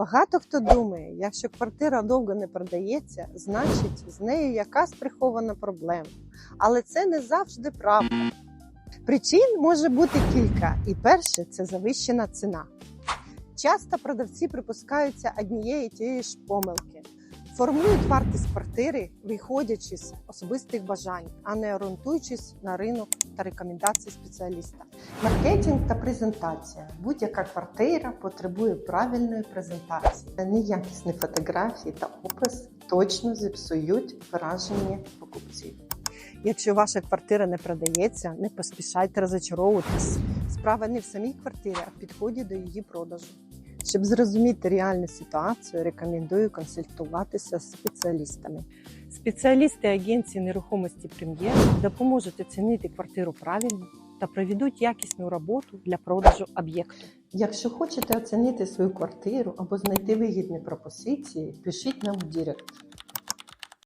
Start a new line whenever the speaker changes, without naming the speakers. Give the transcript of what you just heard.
Багато хто думає, якщо квартира довго не продається, значить з нею якась прихована проблема. Але це не завжди правда. Причин може бути кілька, і перше це завищена ціна. Часто продавці припускаються однієї тієї ж помилки, формують вартість квартири, виходячи з особистих бажань, а не орієнтуючись на ринок та рекомендації спеціаліста. Маркетинг та презентація. Будь-яка квартира потребує правильної презентації. Неякісні фотографії та опис точно зіпсують враження покупців. Якщо ваша квартира не продається, не поспішайте розочаровуватись. Справа не в самій квартирі, а в підході до її продажу. Щоб зрозуміти реальну ситуацію, рекомендую консультуватися з спеціалістами. Спеціалісти агенції нерухомості Прем'єр допоможуть оцінити квартиру правильно та проведуть якісну роботу для продажу об'єкту. Якщо хочете оцінити свою квартиру або знайти вигідні пропозиції, пишіть нам в Директ.